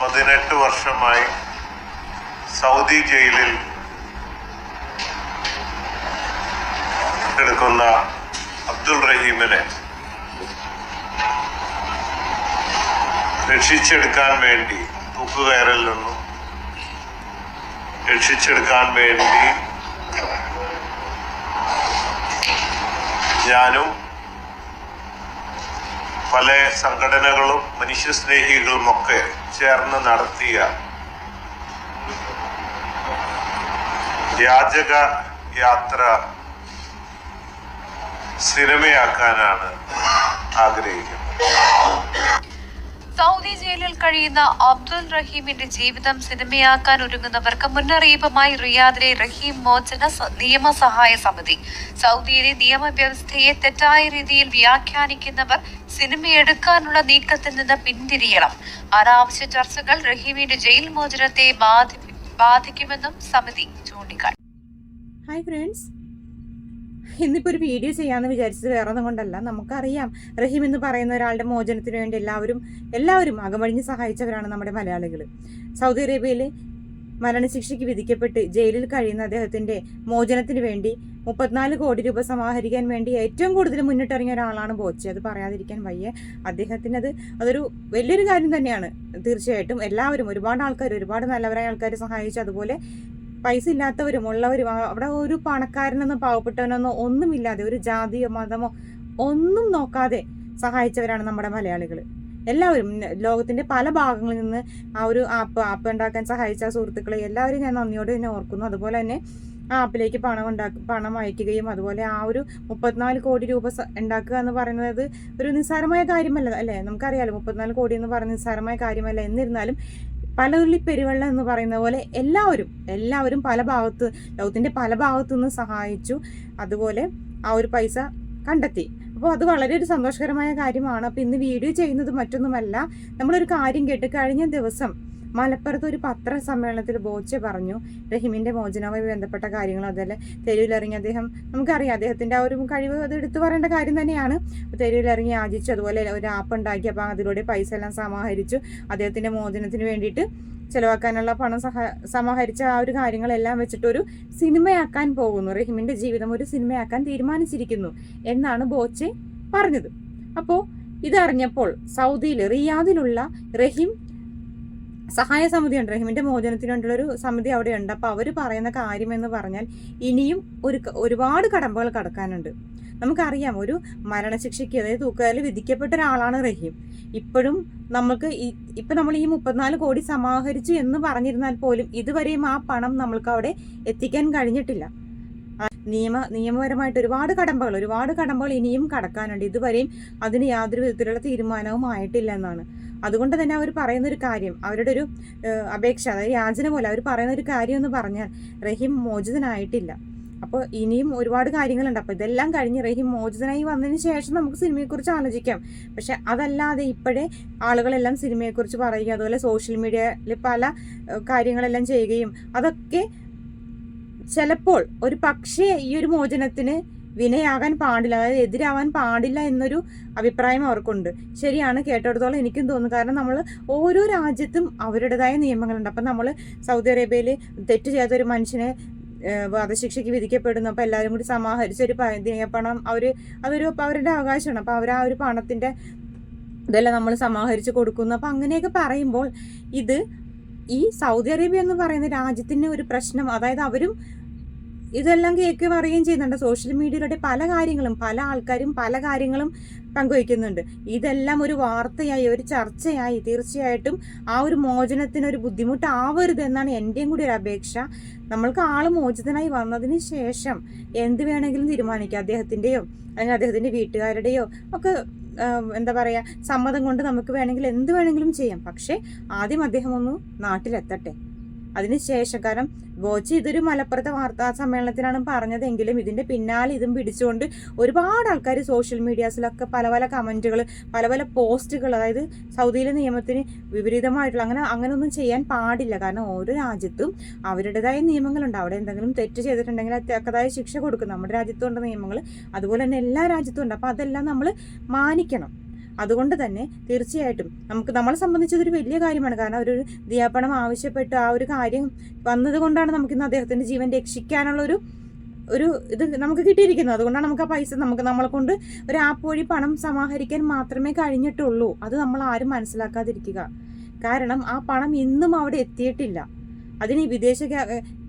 പതിനെട്ട് വർഷമായി സൗദി ജയിലിൽ എടുക്കുന്ന അബ്ദുൾ റഹീമിനെ രക്ഷിച്ചെടുക്കാൻ വേണ്ടി തൂക്കുകയറിൽ നിന്നും രക്ഷിച്ചെടുക്കാൻ വേണ്ടി ഞാനും പല സംഘടനകളും മനുഷ്യസ്നേഹികളുമൊക്കെ ചേർന്ന് നടത്തിയ യാചക യാത്ര സിനിമയാക്കാനാണ് ആഗ്രഹിക്കുന്നത്. സൗദി ജയിലിൽ കഴിയുന്ന അബ്ദുൽ റഹീമിന്റെ ജീവിതം സിനിമയാക്കാൻ ഒരുങ്ങുന്നവർക്ക് മുന്നറിയിപ്പുമായി റിയാദിലെ റഹീം മോചന നിയമസഹായ സമിതി. സൗദിയിലെ നിയമവ്യവസ്ഥയെ തെറ്റായ രീതിയിൽ വ്യാഖ്യാനിക്കുന്നവർ സിനിമയെടുക്കാനുള്ള നീക്കത്തിൽ നിന്ന് പിന്തിരിയണം. അനാവശ്യ ചർച്ചകൾ റഹീമിന്റെ ജയിൽ മോചനത്തെ ബാധി ബാധിക്കുമെന്നും സമിതി ചൂണ്ടിക്കാട്ടി. ഹായ് ഫ്രണ്ട്സ് ഇന്നിപ്പോൾ ഒരു വീഡിയോ ചെയ്യാമെന്ന് വിചാരിച്ചത് വേറെ ഒന്നും കൊണ്ടല്ല. നമുക്കറിയാം. റഹീം എന്ന് പറയുന്ന ഒരാളുടെ മോചനത്തിന് വേണ്ടി എല്ലാവരും എല്ലാവരും അകമഴിഞ്ഞ് സഹായിച്ചവരാണ് നമ്മുടെ മലയാളികൾ സൗദി അറേബ്യയിൽ മരണശിക്ഷയ്ക്ക് വിധിക്കപ്പെട്ട് ജയിലിൽ കഴിയുന്ന അദ്ദേഹത്തിന്റെ മോചനത്തിന് വേണ്ടി മുപ്പത്തിനാല് കോടി രൂപ സമാഹരിക്കാൻ വേണ്ടി ഏറ്റവും കൂടുതൽ മുന്നിട്ടിറങ്ങിയ ഒരാളാണ് ബോച്ചി. അത് പറയാതിരിക്കാൻ വയ്യ. അദ്ദേഹത്തിന് അത് അതൊരു വലിയൊരു കാര്യം തന്നെയാണ്. തീർച്ചയായിട്ടും എല്ലാവരും ഒരുപാട് ആൾക്കാർ ഒരുപാട് നല്ലവരായ ആൾക്കാർ സഹായിച്ചു അതുപോലെ പൈസ ഇല്ലാത്തവരും ഉള്ളവരും അവിടെ ഒരു പണക്കാരനെന്നോ പാവപ്പെട്ടവനെന്നോ ഒന്നുമില്ലാതെ ഒരു ജാതിയോ മതമോ ഒന്നും നോക്കാതെ സഹായിച്ചവരാണ് നമ്മുടെ മലയാളികൾ എല്ലാവരും ലോകത്തിന്റെ പല ഭാഗങ്ങളിൽ നിന്ന് ആ ഒരു ആപ്പ് ആപ്പ് ഉണ്ടാക്കാൻ സഹായിച്ച സുഹൃത്തുക്കളെ എല്ലാവരും ഞാൻ നന്ദിയോട് തന്നെ ഓർക്കുന്നു. അതുപോലെ തന്നെ ആ ആപ്പിലേക്ക് പണം ഉണ്ടാക്ക പണം അയക്കുകയും അതുപോലെ ആ ഒരു മുപ്പത്തിനാല് കോടി രൂപ ഉണ്ടാക്കുക എന്ന് പറയുന്നത് ഒരു നിസ്സാരമായ കാര്യമല്ല അല്ലേ? നമുക്കറിയാലോ മുപ്പത്തിനാല് കോടി എന്ന് പറയുന്നത് നിസ്സാരമായ കാര്യമല്ല. എന്നിരുന്നാലും പലതുള്ളി പെരുവെള്ളം എന്ന് പറയുന്ന പോലെ എല്ലാവരും എല്ലാവരും പല ഭാഗത്ത് ലോകത്തിന്റെ പല ഭാഗത്തു നിന്ന് സഹായിച്ചു അതുപോലെ ആ ഒരു പൈസ കണ്ടെത്തി. അപ്പോൾ അത് വളരെ ഒരു സന്തോഷകരമായ കാര്യമാണ്. അപ്പോൾ ഇന്ന് വീഡിയോ ചെയ്യുന്നത് മറ്റൊന്നുമല്ല. നമ്മളൊരു കാര്യം കേട്ട് കഴിഞ്ഞ ദിവസം മലപ്പുറത്ത് ഒരു പത്ര സമ്മേളനത്തിൽ ബോച്ചെ പറഞ്ഞു. റഹീമിന്റെ മോചനവുമായി ബന്ധപ്പെട്ട കാര്യങ്ങൾ അതല്ലേ. തെരുവിലിറങ്ങി അദ്ദേഹം നമുക്കറിയാം അദ്ദേഹത്തിന്റെ ആ ഒരു കഴിവ് അത് എടുത്തു പറയേണ്ട കാര്യം തന്നെയാണ്. തെരുവിലിറങ്ങി യാചിച്ചു അതുപോലെ ഒരു ആപ്പ് ഉണ്ടാക്കി അപ്പോൾ അതിലൂടെ പൈസ എല്ലാം സമാഹരിച്ചു. അദ്ദേഹത്തിന്റെ മോചനത്തിന് വേണ്ടിയിട്ട് ചെലവാക്കാനുള്ള പണം സഹ സമാഹരിച്ച ആ ഒരു കാര്യങ്ങളെല്ലാം വെച്ചിട്ട് ഒരു സിനിമയാക്കാൻ പോകുന്നു. റഹീമിന്റെ ജീവിതം ഒരു സിനിമയാക്കാൻ തീരുമാനിച്ചിരിക്കുന്നു എന്നാണ് ബോച്ചെ പറഞ്ഞത്. അപ്പോൾ ഇതറിഞ്ഞപ്പോൾ സൗദിയിൽ റിയാദിലുള്ള റഹീം സഹായ സമിതി ഉണ്ട് റഹീമിന്റെ മോചനത്തിന് വേണ്ടിയുള്ള ഒരു സമിതി അവിടെ ഉണ്ട് അപ്പോൾ അവർ പറയുന്ന കാര്യം എന്ന് പറഞ്ഞാൽ ഇനിയും ഒരു ഒരുപാട് കടമ്പകൾ കടക്കാനുണ്ട്. നമുക്കറിയാം ഒരു മരണശിക്ഷയ്ക്ക് അതായത് തൂക്കുകാരിൽ വിധിക്കപ്പെട്ട ഒരാളാണ് റഹീം. ഇപ്പോഴും നമുക്ക് ഈ- ഇപ്പൊ നമ്മൾ ഈ മുപ്പത്തിനാല് കോടി സമാഹരിച്ചു എന്ന് പറഞ്ഞിരുന്നാൽ പോലും ഇതുവരെയും ആ പണം നമ്മൾക്ക് അവിടെ എത്തിക്കാൻ കഴിഞ്ഞിട്ടില്ല. നിയമ നിയമപരമായിട്ട് ഒരുപാട് കടമ്പകൾ ഒരുപാട് കടമ്പകൾ ഇനിയും കടക്കാനുണ്ട്. ഇതുവരെയും അതിന് യാതൊരു വിധത്തിലുള്ള തീരുമാനവും ആയിട്ടില്ല എന്നാണ്. അതുകൊണ്ട് തന്നെ അവർ പറയുന്ന ഒരു കാര്യം അവരുടെ ഒരു അപേക്ഷ അതായത് യാചന പോലെ അവർ പറയുന്ന ഒരു കാര്യം എന്ന് പറഞ്ഞാൽ റഹീം മോചിതനായിട്ടില്ല. അപ്പോൾ ഇനിയും ഒരുപാട് കാര്യങ്ങളുണ്ട്. അപ്പോൾ ഇതെല്ലാം കഴിഞ്ഞ് റഹീം മോചിതനായി വന്നതിന് ശേഷം നമുക്ക് സിനിമയെക്കുറിച്ച് ആലോചിക്കാം. പക്ഷെ അതല്ലാതെ ഇപ്പോഴേ ആളുകളെല്ലാം സിനിമയെക്കുറിച്ച് പറയുക അതുപോലെ സോഷ്യൽ മീഡിയയിൽ പല കാര്യങ്ങളെല്ലാം ചെയ്യുകയും അതൊക്കെ ചിലപ്പോൾ ഒരു പക്ഷേ ഈ ഒരു മോചനത്തിന് വിനയാകാൻ പാടില്ല അതായത് എതിരാവാൻ പാടില്ല എന്നൊരു അഭിപ്രായം അവർക്കുണ്ട്. ശരിയാണ് കേട്ടിടത്തോളം എനിക്കും തോന്നുന്നു. കാരണം നമ്മൾ ഓരോ രാജ്യത്തും അവരുടേതായ നിയമങ്ങളുണ്ട്. അപ്പം നമ്മൾ സൗദി അറേബ്യയിൽ തെറ്റ് ചെയ്ത ഒരു മനുഷ്യനെ വധശിക്ഷയ്ക്ക് വിധിക്കപ്പെടുന്നു. അപ്പോൾ എല്ലാവരും കൂടി സമാഹരിച്ചൊരു പണം അവർ അതൊരു അവരുടെ അവകാശമാണ്. അപ്പോൾ അവർ ആ ഒരു പണത്തിന്റെ ഇതെല്ലാം നമ്മൾ സമാഹരിച്ച് കൊടുക്കുന്നു. അപ്പോൾ അങ്ങനെയൊക്കെ പറയുമ്പോൾ ഇത് ഈ സൗദി അറേബ്യ എന്ന് പറയുന്ന രാജ്യത്തിന് ഒരു പ്രശ്നം അതായത് അവരും ഇതെല്ലാം കേൾക്കുകയും അറിയുകയും ചെയ്യുന്നുണ്ട്. സോഷ്യൽ മീഡിയയിലൂടെ പല കാര്യങ്ങളും പല ആൾക്കാരും പല കാര്യങ്ങളും പങ്കുവയ്ക്കുന്നുണ്ട്. ഇതെല്ലാം ഒരു വാർത്തയായി ഒരു ചർച്ചയായി തീർച്ചയായിട്ടും ആ ഒരു മോചനത്തിന് ഒരു ബുദ്ധിമുട്ടാവരുത് എന്നാണ് എന്റെയും കൂടി ഒരു അപേക്ഷ. നമ്മൾക്ക് ആൾ മോചിതനായി വന്നതിന് ശേഷം എന്ത് വേണമെങ്കിലും തീരുമാനിക്കാം. അദ്ദേഹത്തിന്റെയോ അല്ലെങ്കിൽ അദ്ദേഹത്തിന്റെ വീട്ടുകാരുടെയോ ഒക്കെ എന്താ പറയുക സമ്മതം കൊണ്ട് നമുക്ക് വേണമെങ്കിൽ എന്ത് വേണമെങ്കിലും ചെയ്യാം. പക്ഷേ ആദ്യം അദ്ദേഹം ഒന്ന് നാട്ടിലെത്തട്ടെ. അതിനുശേഷം കാരണം ബോച്ചി ഇതൊരു മലപ്പുറത്തെ വാർത്താ സമ്മേളനത്തിലാണ് പറഞ്ഞതെങ്കിലും ഇതിന്റെ പിന്നാലെ ഇതും പിടിച്ചുകൊണ്ട് ഒരുപാട് ആൾക്കാർ സോഷ്യൽ മീഡിയാസിലൊക്കെ പല പല കമന്റുകൾ പല പല പോസ്റ്റുകൾ അതായത് സൗദിയിലെ നിയമത്തിന് വിപരീതമായിട്ടുള്ള അങ്ങനെ അങ്ങനെയൊന്നും ചെയ്യാൻ പാടില്ല. കാരണം ഓരോ രാജ്യത്തും അവരുടേതായ നിയമങ്ങളുണ്ട്. അവിടെ എന്തെങ്കിലും തെറ്റ് ചെയ്തിട്ടുണ്ടെങ്കിൽ തക്കതായ ശിക്ഷ കൊടുക്കും. നമ്മുടെ രാജ്യത്തുണ്ട് നിയമങ്ങൾ അതുപോലെ തന്നെ എല്ലാ രാജ്യത്തും ഉണ്ട്. അപ്പോൾ അതെല്ലാം നമ്മൾ മാനിക്കണം. അതുകൊണ്ട് തന്നെ തീർച്ചയായിട്ടും നമുക്ക് നമ്മളെ സംബന്ധിച്ചതൊരു വലിയ കാര്യമാണ്. കാരണം ഒരു ദിയാപണം ആവശ്യപ്പെട്ട് ആ ഒരു കാര്യം വന്നതുകൊണ്ടാണ് നമുക്കിന്ന് അദ്ദേഹത്തിന്റെ ജീവൻ രക്ഷിക്കാനുള്ള ഒരു ഒരു ഇത് നമുക്ക് കിട്ടിയിരിക്കുന്നത്. അതുകൊണ്ടാണ് നമുക്ക് ആ പൈസ നമുക്ക് നമ്മളെ കൊണ്ട് ഒരു ആപ്പ് വഴി പണം സമാഹരിക്കാൻ മാത്രമേ കഴിഞ്ഞിട്ടുള്ളൂ. അത് നമ്മൾ ആരും മനസ്സിലാക്കാതിരിക്കുക. കാരണം ആ പണം ഇന്നും അവിടെ എത്തിയിട്ടില്ല. അതിന് വിദേശ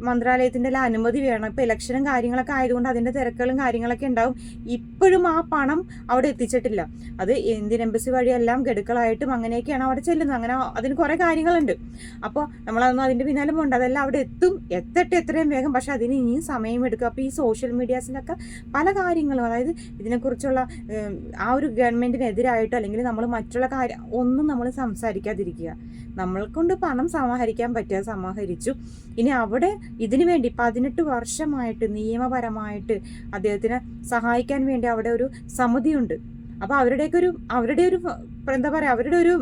എല്ലാം അനുമതി വേണം. ഇപ്പോൾ ഇലക്ഷനും കാര്യങ്ങളൊക്കെ ആയതുകൊണ്ട് അതിന്റെ തിരക്കുകളും കാര്യങ്ങളൊക്കെ ഉണ്ടാവും. ഇപ്പോഴും ആ പണം അവിടെ എത്തിച്ചിട്ടില്ല. അത് ഇന്ത്യൻ എംബസി വഴിയെല്ലാം ഗഡുക്കളായിട്ടും അങ്ങനെയൊക്കെയാണ് അവിടെ ചെല്ലുന്നത്. അങ്ങനെ അതിന് കുറേ കാര്യങ്ങളുണ്ട്. അപ്പോൾ നമ്മളതൊന്നും അതിന്റെ പിന്നാലെ പോകണ്ട അതെല്ലാം അവിടെ എത്തും. എത്തട്ടെ എത്രയും വേഗം. പക്ഷെ അതിന് ഇനിയും സമയം എടുക്കും. അപ്പോൾ ഈ സോഷ്യൽ മീഡിയാസിലൊക്കെ പല കാര്യങ്ങളും അതായത് ഇതിനെക്കുറിച്ചുള്ള ആ ഒരു ഗവൺമെന്റിനെതിരായിട്ടോ അല്ലെങ്കിൽ നമ്മൾ മറ്റുള്ള കാര്യം ഒന്നും നമ്മൾ സംസാരിക്കാതിരിക്കുക. നമ്മളെ കൊണ്ട് പണം സമാഹരിക്കാൻ പറ്റുക. സമാഹരിച്ചു. ഇനി അവിടെ ഇതിനു വേണ്ടി പതിനെട്ട് വർഷമായിട്ട് നിയമപരമായിട്ട് അദ്ദേഹത്തിനെ സഹായിക്കാൻ വേണ്ടി അവിടെ ഒരു സമിതിയുണ്ട്. അപ്പോൾ അവരുടെയൊക്കെ ഒരു അവരുടെ ഒരു എന്താ പറയാ അവരുടെ ഒരു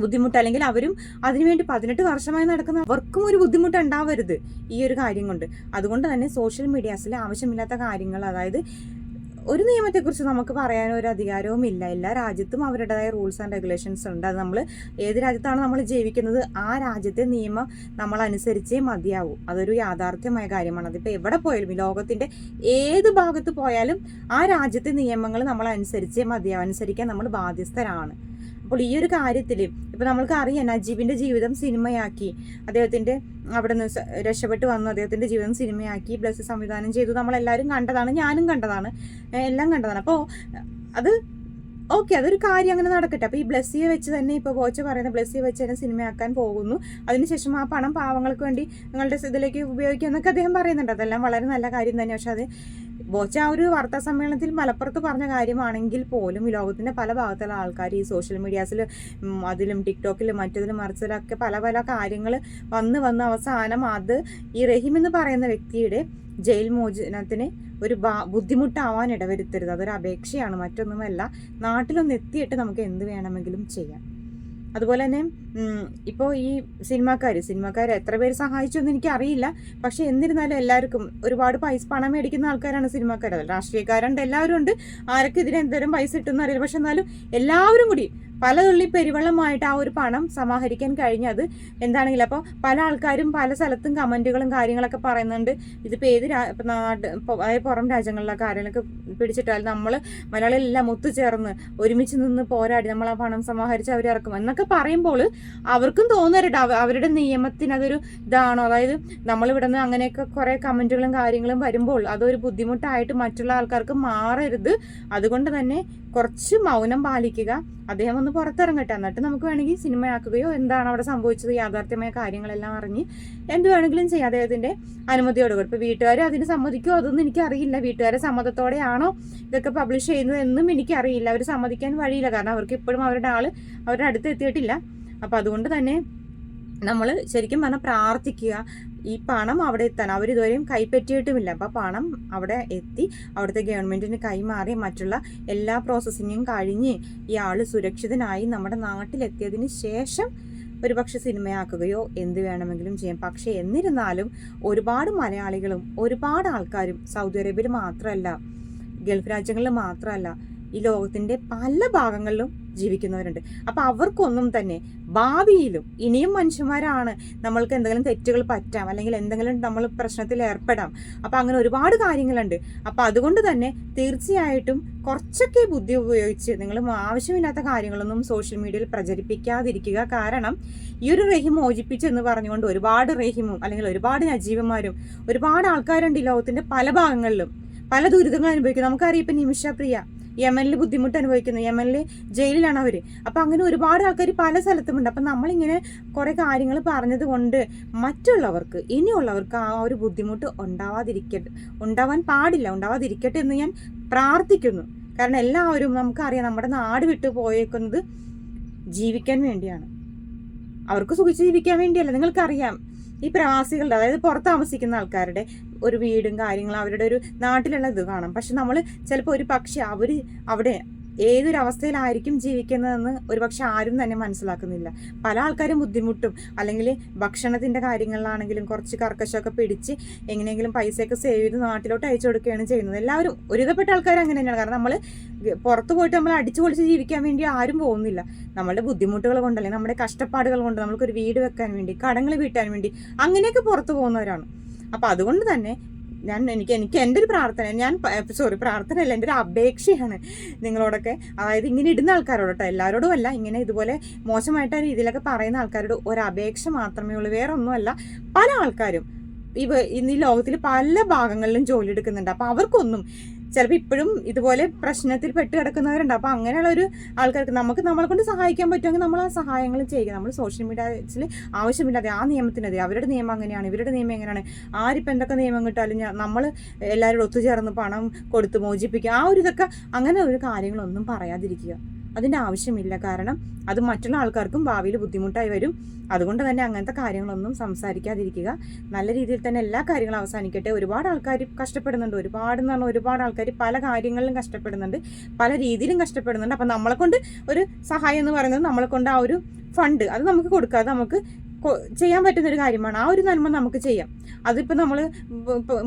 ബുദ്ധിമുട്ട് അല്ലെങ്കിൽ അവരും അതിനുവേണ്ടി പതിനെട്ട് വർഷമായി നടക്കുന്ന അവർക്കും ഒരു ബുദ്ധിമുട്ട് ഉണ്ടാവരുത് ഈ ഒരു കാര്യം കൊണ്ട് അതുകൊണ്ട് തന്നെ സോഷ്യൽ മീഡിയാസിൽ ആവശ്യമില്ലാത്ത കാര്യങ്ങൾ അതായത് ഒരു നിയമത്തെക്കുറിച്ച് നമുക്ക് പറയാൻ ഒരു അധികാരവും ഇല്ല. എല്ലാ രാജ്യത്തും അവരുടേതായ റൂൾസ് ആൻഡ് റെഗുലേഷൻസ് ഉണ്ട്. അത് നമ്മൾ ഏത് രാജ്യത്താണ് നമ്മൾ ജീവിക്കുന്നത് ആ രാജ്യത്തെ നിയമം നമ്മൾ അനുസരിച്ചേ മതിയാവൂ. അതൊരു യാഥാർത്ഥ്യമായ കാര്യമാണ്. അതിപ്പോൾ എവിടെ പോയാലും ലോകത്തിന്റെ ഏത് ഭാഗത്ത് പോയാലും ആ രാജ്യത്തെ നിയമങ്ങൾ നമ്മൾ അനുസരിച്ചേ മതിയാവും. അനുസരിക്കാൻ നമ്മൾ ബാധ്യസ്ഥരാണ്. അപ്പോൾ ഈ ഒരു കാര്യത്തിൽ ഇപ്പോൾ നമ്മൾക്ക് അറിയാം നജീബിന്റെ ജീവിതം സിനിമയാക്കി. അദ്ദേഹത്തിന്റെ അവിടെ നിന്ന് രക്ഷപ്പെട്ട് വന്നു അദ്ദേഹത്തിന്റെ ജീവിതം സിനിമയാക്കി ബ്ലസ് സംവിധാനം ചെയ്തു. നമ്മളെല്ലാവരും കണ്ടതാണ് ഞാനും കണ്ടതാണ് എല്ലാം കണ്ടതാണ്. അപ്പോൾ അത് ഓക്കെ അതൊരു കാര്യം അങ്ങനെ നടക്കട്ടെ. അപ്പോൾ ഈ ബ്ലസ്സിയെ വെച്ച് തന്നെ ഇപ്പോൾ ബോച്ച പറയുന്ന ബ്ലസ്സിയെ വെച്ച് തന്നെ സിനിമയാക്കാൻ പോകുന്നു. അതിനുശേഷം ആ പണം പാവങ്ങൾക്ക് വേണ്ടി നിങ്ങളുടെ ഇതിലേക്ക് ഉപയോഗിക്കുക എന്നൊക്കെ അദ്ദേഹം പറയുന്നുണ്ട്. അതെല്ലാം വളരെ നല്ല കാര്യം തന്നെ. പക്ഷെ അത് ബോച്ച ആ ഒരു വാർത്താ സമ്മേളനത്തിൽ മലപ്പുറത്ത് പറഞ്ഞ കാര്യമാണെങ്കിൽ പോലും ഈ ലോകത്തിന്റെ പല ഭാഗത്തുള്ള ആൾക്കാർ ഈ സോഷ്യൽ മീഡിയാസിൽ അതിലും ടിക്ടോക്കിലും മറ്റതിലും മറിച്ചതിലൊക്കെ പല പല കാര്യങ്ങൾ വന്ന് വന്ന് അവസാനം അത് ഈ റഹീം എന്ന് പറയുന്ന വ്യക്തിയുടെ ജയിൽ മോചനത്തിന് ഒരു ബുദ്ധിമുട്ടാവാൻ ഇടവരുത്തരുത്. അതൊരു അപേക്ഷയാണ്. മറ്റൊന്നുമല്ല നാട്ടിലൊന്ന് എത്തിയിട്ട് നമുക്ക് എന്ത് വേണമെങ്കിലും ചെയ്യാം. അതുപോലെ തന്നെ ഇപ്പോൾ ഈ സിനിമാക്കാർ സിനിമാക്കാർ എത്ര പേര് സഹായിച്ചു എന്ന് എനിക്ക് അറിയില്ല പക്ഷെ എന്നിരുന്നാലും എല്ലാവർക്കും ഒരുപാട് പൈസ പണം മേടിക്കുന്ന ആൾക്കാരാണ് സിനിമാക്കാർ അത് രാഷ്ട്രീയക്കാരുണ്ട് എല്ലാവരും ഉണ്ട്. ആരൊക്കെ ഇതിന് പൈസ കിട്ടുമെന്ന് അറിയില്ല. പക്ഷെ എന്നാലും എല്ലാവരും കൂടി പല തുള്ളി പെരുവെള്ളമായിട്ട് ആ ഒരു പണം സമാഹരിക്കാൻ കഴിഞ്ഞത് എന്താണെങ്കിലും അപ്പോൾ പല ആൾക്കാരും പല സ്ഥലത്തും കമന്റുകളും കാര്യങ്ങളൊക്കെ പറയുന്നുണ്ട്. ഇതിപ്പോൾ ഏത് നാട് പുറം രാജ്യങ്ങളിലൊക്കെ ആരെങ്കിലൊക്കെ പിടിച്ചിട്ടാൽ നമ്മൾ മലയാളികളെല്ലാം ഒത്തുചേർന്ന് ഒരുമിച്ച് നിന്ന് പോരാടി നമ്മൾ ആ പണം സമാഹരിച്ച് അവരെ ഇറക്കും. എന്നൊക്കെ പറയുമ്പോൾ അവർക്കും തോന്നരുത് അവരുടെ നിയമത്തിന് അതൊരു ഇതാണോ? അതായത് നമ്മളിവിടെ നിന്ന് അങ്ങനെയൊക്കെ കുറേ കമന്റുകളും കാര്യങ്ങളും വരുമ്പോൾ അതൊരു ബുദ്ധിമുട്ടായിട്ട് മറ്റുള്ള ആൾക്കാർക്ക് മാറരുത്. അതുകൊണ്ട് തന്നെ കുറച്ച് മൗനം പാലിക്കുക. അദ്ദേഹം ഒന്ന് പുറത്തിറങ്ങട്ടെ. എന്നിട്ട് നമുക്ക് വേണമെങ്കിൽ സിനിമയാക്കുകയോ എന്താണ് അവിടെ സംഭവിച്ചത്? യാഥാർത്ഥ്യമായ കാര്യങ്ങളെല്ലാം അറിഞ്ഞ് എന്ത് വേണമെങ്കിലും ചെയ്യാം. അദ്ദേഹത്തിന്റെ അനുമതിയോടുകൂടി. ഇപ്പോൾ വീട്ടുകാർ അതിന് സമ്മതിക്കുമോ? അതൊന്നും എനിക്കറിയില്ല. വീട്ടുകാരെ സമ്മതത്തോടെയാണോ ഇതൊക്കെ പബ്ലിഷ് ചെയ്യുന്നത് എന്നും എനിക്കറിയില്ല. അവർ സമ്മതിക്കാൻ വഴിയില്ല. കാരണം അവർക്ക് ഇപ്പോഴും അവരുടെ ആൾ അവരുടെ അടുത്ത് എത്തിയിട്ടില്ല. അപ്പൊ അതുകൊണ്ട് തന്നെ നമ്മൾ ശരിക്കും പറഞ്ഞാൽ പ്രാർത്ഥിക്കുക. ഈ പണം അവിടെ എത്താൻ അവർ ഇതുവരെയും കൈപ്പറ്റിയിട്ടുമില്ല. അപ്പോൾ പണം അവിടെ എത്തി അവിടുത്തെ ഗവൺമെന്റിന് കൈമാറി മറ്റുള്ള എല്ലാ പ്രോസസ്സിങ്ങും കഴിഞ്ഞ് ഈ ആൾ സുരക്ഷിതനായി നമ്മുടെ നാട്ടിലെത്തിയതിന് ശേഷം ഒരുപക്ഷെ സിനിമയാക്കുകയോ എന്ത് വേണമെങ്കിലും ചെയ്യാം. പക്ഷേ എന്നിരുന്നാലും ഒരുപാട് മലയാളികളും ഒരുപാട് ആൾക്കാരും സൗദി അറേബ്യയിൽ മാത്രമല്ല ഗൾഫ് രാജ്യങ്ങളിൽ മാത്രമല്ല ഈ ലോകത്തിന്റെ പല ഭാഗങ്ങളിലും ജീവിക്കുന്നവരുണ്ട്. അപ്പൊ അവർക്കൊന്നും തന്നെ ഭാവിയിലും ഇനിയും മനുഷ്യന്മാരാണ് നമ്മൾക്ക് എന്തെങ്കിലും തെറ്റുകൾ പറ്റാം അല്ലെങ്കിൽ എന്തെങ്കിലും നമ്മൾ പ്രശ്നത്തിൽ ഏർപ്പെടാം. അപ്പൊ അങ്ങനെ ഒരുപാട് കാര്യങ്ങളുണ്ട്. അപ്പൊ അതുകൊണ്ട് തന്നെ തീർച്ചയായിട്ടും കുറച്ചൊക്കെ ബുദ്ധി ഉപയോഗിച്ച് നിങ്ങൾ ആവശ്യമില്ലാത്ത കാര്യങ്ങളൊന്നും സോഷ്യൽ മീഡിയയിൽ പ്രചരിപ്പിക്കാതിരിക്കുക. കാരണം ഈ ഒരു റഹിം മോചിപ്പിച്ചു എന്ന് പറഞ്ഞുകൊണ്ട് ഒരുപാട് റഹിമും അല്ലെങ്കിൽ ഒരുപാട് നജീവന്മാരും ഒരുപാട് ആൾക്കാരുണ്ട് ഈ ലോകത്തിന്റെ പല ഭാഗങ്ങളിലും. പല ദുരിതങ്ങളും അനുഭവിക്കും നമുക്കറിയാം ഇപ്പൊ നിമിഷ പ്രിയ യമനിൽ ബുദ്ധിമുട്ട് അനുഭവിക്കുന്നു. യമനിൽ ജയിലിലാണ് അവർ അപ്പോൾ അങ്ങനെ ഒരുപാട് ആൾക്കാർ പല സ്ഥലത്തുമുണ്ട്. അപ്പം നമ്മളിങ്ങനെ കുറേ കാര്യങ്ങൾ പറഞ്ഞത് കൊണ്ട് മറ്റുള്ളവർക്ക് ഇനിയുള്ളവർക്ക് ആ ഒരു ബുദ്ധിമുട്ട് ഉണ്ടാവാതിരിക്കട്ടെ ഉണ്ടാവാൻ പാടില്ല. ഉണ്ടാവാതിരിക്കട്ടെ എന്ന് ഞാൻ പ്രാർത്ഥിക്കുന്നു. കാരണം എല്ലാവരും നമുക്കറിയാം നമ്മുടെ നാട് വിട്ടു പോയേക്കുന്നത് ജീവിക്കാൻ വേണ്ടിയാണ്. അവർക്ക് സുഖിച്ച് ജീവിക്കാൻ വേണ്ടിയല്ല. നിങ്ങൾക്കറിയാം. ഈ പ്രവാസികളുടെ അതായത് പുറത്ത് താമസിക്കുന്ന ആൾക്കാരുടെ ഒരു വീടും കാര്യങ്ങളും അവരുടെ ഒരു നാട്ടിലുള്ള ഇത് കാണാം. പക്ഷെ നമ്മൾ ചിലപ്പോൾ ഒരു പക്ഷെ അവർ അവിടെ ഏതൊരു അവസ്ഥയിലായിരിക്കും ജീവിക്കുന്നതെന്ന് ഒരുപക്ഷെ ആരും തന്നെ മനസ്സിലാക്കുന്നില്ല. പല ആൾക്കാരും ബുദ്ധിമുട്ടും. അല്ലെങ്കിൽ ഭക്ഷണത്തിന്റെ കാര്യങ്ങളിലാണെങ്കിലും കുറച്ച് കർക്കശമൊക്കെ പിടിച്ച് എങ്ങനെയെങ്കിലും പൈസയൊക്കെ സേവ് ചെയ്ത് നാട്ടിലോട്ട് അയച്ചു കൊടുക്കുകയാണ് ചെയ്യുന്നത്. എല്ലാവരും ഒരുവിധപ്പെട്ട ആൾക്കാർ അങ്ങനെ തന്നെയാണ്. കാരണം നമ്മൾ പുറത്ത് പോയിട്ട് നമ്മൾ അടിച്ചു പൊളിച്ച് ജീവിക്കാൻ വേണ്ടി ആരും പോകുന്നില്ല. നമ്മളുടെ ബുദ്ധിമുട്ടുകൾ കൊണ്ടല്ലേ നമ്മുടെ കഷ്ടപ്പാടുകൾ കൊണ്ട് നമുക്കൊരു വീട് വെക്കാൻ വേണ്ടി കടങ്ങൾ വീട്ടാൻ വേണ്ടി അങ്ങനെയൊക്കെ പുറത്ത് പോകുന്നവരാണ്. അപ്പോൾ അതുകൊണ്ട് തന്നെ ഞാൻ എനിക്ക് എനിക്ക് എന്റെ ഒരു പ്രാർത്ഥന ഞാൻ സോറി പ്രാർത്ഥന അല്ല എന്റെ ഒരു അപേക്ഷയാണ് നിങ്ങളോടൊക്കെ. അതായത് ഇങ്ങനെ ഇടുന്ന ആൾക്കാരോട് കേട്ടോ എല്ലാവരോടും അല്ല ഇങ്ങനെ ഇതുപോലെ മോശമായിട്ട് രീതിയിലൊക്കെ പറയുന്ന ആൾക്കാരോട് ഒരു അപേക്ഷ മാത്രമേ ഉള്ളൂ. വേറെ ഒന്നുമല്ല പല ആൾക്കാരും ഇവ ഇന്ന് ഈ ലോകത്തിൽ പല ഭാഗങ്ങളിലും ജോലി എടുക്കുന്നുണ്ട്. അപ്പോൾ അവർക്കൊന്നും ചിലപ്പോൾ ഇപ്പോഴും ഇതുപോലെ പ്രശ്നത്തിൽ പെട്ട് കിടക്കുന്നവരുണ്ട്. അപ്പോൾ അങ്ങനെയുള്ള ഒരു ആൾക്കാർക്ക് നമുക്ക് നമ്മളെ കൊണ്ട് സഹായിക്കാൻ പറ്റുമെങ്കിൽ നമ്മൾ ആ സഹായങ്ങൾ ചെയ്യുക. നമ്മൾ സോഷ്യൽ മീഡിയയിൽ ആവശ്യമില്ലാതെ ആ നിയമത്തിനെതിരെ അവരുടെ നിയമം അങ്ങനെയാണ് ഇവരുടെ നിയമം എങ്ങനെയാണ് ആരിപ്പോൾ എന്തൊക്കെ നിയമം കിട്ടാലും നമ്മൾ എല്ലാവരും ഒത്തുചേർന്ന് പണം കൊടുത്ത് മോചിപ്പിക്കുക. ആ ഒരു ഇതൊക്കെ അങ്ങനെ ഒരു കാര്യങ്ങളൊന്നും പറയാതിരിക്കുക. അതിന്റെ ആവശ്യമില്ല. കാരണം അത് മറ്റുള്ള ആൾക്കാർക്കും ഭാവിയിൽ ബുദ്ധിമുട്ടായി വരും. അതുകൊണ്ട് തന്നെ അങ്ങനത്തെ കാര്യങ്ങളൊന്നും സംസാരിക്കാതിരിക്കുക. നല്ല രീതിയിൽ തന്നെ എല്ലാ കാര്യങ്ങളും അവസാനിക്കട്ടെ. ഒരുപാട് ആൾക്കാർ കഷ്ടപ്പെടുന്നുണ്ട്. ഒരുപാട് എന്ന് പറഞ്ഞാൽ ഒരുപാട് ആൾക്കാർ പല കാര്യങ്ങളിലും കഷ്ടപ്പെടുന്നുണ്ട്. പല രീതിയിലും കഷ്ടപ്പെടുന്നുണ്ട്. അപ്പം നമ്മളെ കൊണ്ട് ഒരു സഹായം എന്ന് പറയുന്നത് നമ്മളെ കൊണ്ട് ആ ഒരു ഫണ്ട് അത് നമുക്ക് കൊടുക്കാതെ നമുക്ക് ചെയ്യാൻ പറ്റുന്ന ഒരു കാര്യമാണ്. ആ ഒരു നന്മ നമുക്ക് ചെയ്യാം. അതിപ്പോൾ നമ്മൾ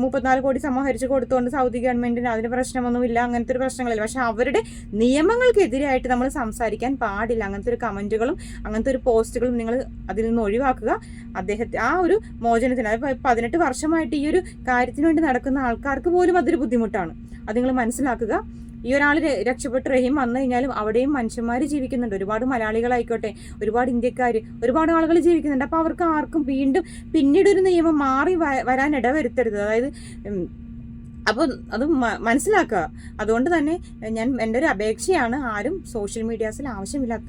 മുപ്പത്തിനാല് കോടി സമാഹരിച്ച് കൊടുത്തുകൊണ്ട് സൗദി ഗവൺമെന്റിന് അതിന് പ്രശ്നമൊന്നുമില്ല അങ്ങനത്തെ ഒരു പ്രശ്നങ്ങളില്ല. പക്ഷെ അവരുടെ നിയമങ്ങൾക്കെതിരായിട്ട് നമ്മൾ സംസാരിക്കാൻ പാടില്ല. അങ്ങനത്തെ ഒരു കമന്റുകളും അങ്ങനത്തെ ഒരു പോസ്റ്റുകളും നിങ്ങൾ അതിൽ നിന്ന് ഒഴിവാക്കുക. അദ്ദേഹത്തെ ആ ഒരു മോചനത്തിന് അത് പതിനെട്ട് വർഷമായിട്ട് ഈ ഒരു കാര്യത്തിന് വേണ്ടി നടക്കുന്ന ആൾക്കാർക്ക് പോലും അതൊരു ബുദ്ധിമുട്ടാണ്. അത് നിങ്ങൾ മനസ്സിലാക്കുക. ഈ ഒരാൾ രക്ഷപ്പെട്ട് റഹീം വന്നു കഴിഞ്ഞാലും അവിടെയും മനുഷ്യന്മാർ ജീവിക്കുന്നുണ്ട്. ഒരുപാട് മലയാളികളായിക്കോട്ടെ ഒരുപാട് ഇന്ത്യക്കാർ ഒരുപാട് ആളുകൾ ജീവിക്കുന്നുണ്ട്. അപ്പോൾ അവർക്ക് ആർക്കും വീണ്ടും പിന്നീട് ഒരു നിയമം മാറി വരാൻ ഇടവരുത്തരുത്. അതായത് അപ്പോൾ അത് മനസ്സിലാക്കുക. അതുകൊണ്ട് തന്നെ ഞാൻ എന്റെ ഒരു അപേക്ഷയാണ് ആരും സോഷ്യൽ മീഡിയാസിൽ ആവശ്യമില്ലാത്ത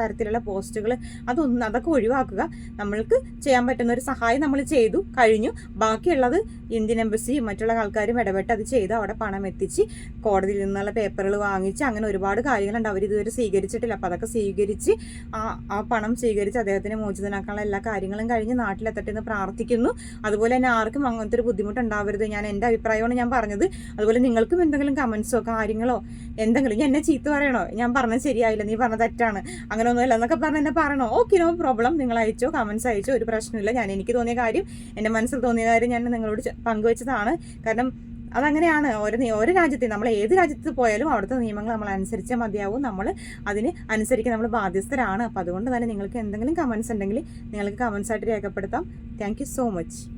തരത്തിലുള്ള പോസ്റ്റുകൾ അതൊന്നും അതൊക്കെ ഒഴിവാക്കുക. നമ്മൾക്ക് ചെയ്യാൻ പറ്റുന്ന ഒരു സഹായം നമ്മൾ ചെയ്തു കഴിഞ്ഞു. ബാക്കിയുള്ളത് ഇന്ത്യൻ എംബസി മറ്റുള്ള ആൾക്കാരും ഇടപെട്ട് അത് ചെയ്ത് അവിടെ പണം എത്തിച്ച് കോടതിയിൽ നിന്നുള്ള പേപ്പറുകൾ വാങ്ങിച്ച് അങ്ങനെ ഒരുപാട് കാര്യങ്ങളുണ്ട്. അവർ ഇതുവരെ സ്വീകരിച്ചിട്ടില്ല. അപ്പോൾ അതൊക്കെ സ്വീകരിച്ച് ആ ആ പണം സ്വീകരിച്ച് അദ്ദേഹത്തിന് മോചിതനാക്കാനുള്ള എല്ലാ കാര്യങ്ങളും കഴിഞ്ഞ് നാട്ടിലെത്തട്ടെ എന്ന് പ്രാർത്ഥിക്കുന്നു. അതുപോലെ തന്നെ ആർക്കും അങ്ങനത്തെ ഒരു ബുദ്ധിമുട്ട് ഉണ്ടാവരുത് ഞാൻ എന്റെ അഭിപ്രായമാണ് ഞാൻ പറഞ്ഞത്. അതുപോലെ നിങ്ങൾക്കും എന്തെങ്കിലും കമൻസോ കാര്യങ്ങളോ എന്തെങ്കിലും എന്നെ ചീത്ത പറയണോ? ഞാൻ പറഞ്ഞത് ശരിയായില്ല. നീ പറഞ്ഞത് തെറ്റാണ്. അങ്ങനെയൊന്നുമില്ല എന്നൊക്കെ പറഞ്ഞ് എന്നെ പറയണോ? ഓക്കെ നോ പ്രോബ്ലം നിങ്ങൾ അയച്ചോ കമൻസ് അയച്ചോ ഒരു പ്രശ്നമില്ല ഞാൻ എനിക്ക് തോന്നിയ കാര്യം എന്റെ മനസ്സിൽ തോന്നിയ കാര്യം ഞാൻ നിങ്ങളോട് പങ്കുവച്ചതാണ്. കാരണം അതങ്ങനെയാണ്. ഓരോ ഓരോ രാജ്യത്തെ നമ്മൾ ഏത് രാജ്യത്ത് പോയാലും അവിടുത്തെ നിയമങ്ങൾ നമ്മൾ അനുസരിച്ചേ മതിയാവും. നമ്മൾ അതിന് അനുസരിക്കാൻ നമ്മൾ ബാധ്യസ്ഥരാണ്. അപ്പോൾ അതുകൊണ്ട് തന്നെ നിങ്ങൾക്ക് എന്തെങ്കിലും കമൻസ് ഉണ്ടെങ്കിൽ നിങ്ങൾക്ക് കമൻസ് ആയിട്ട് രേഖപ്പെടുത്താം. Thank so much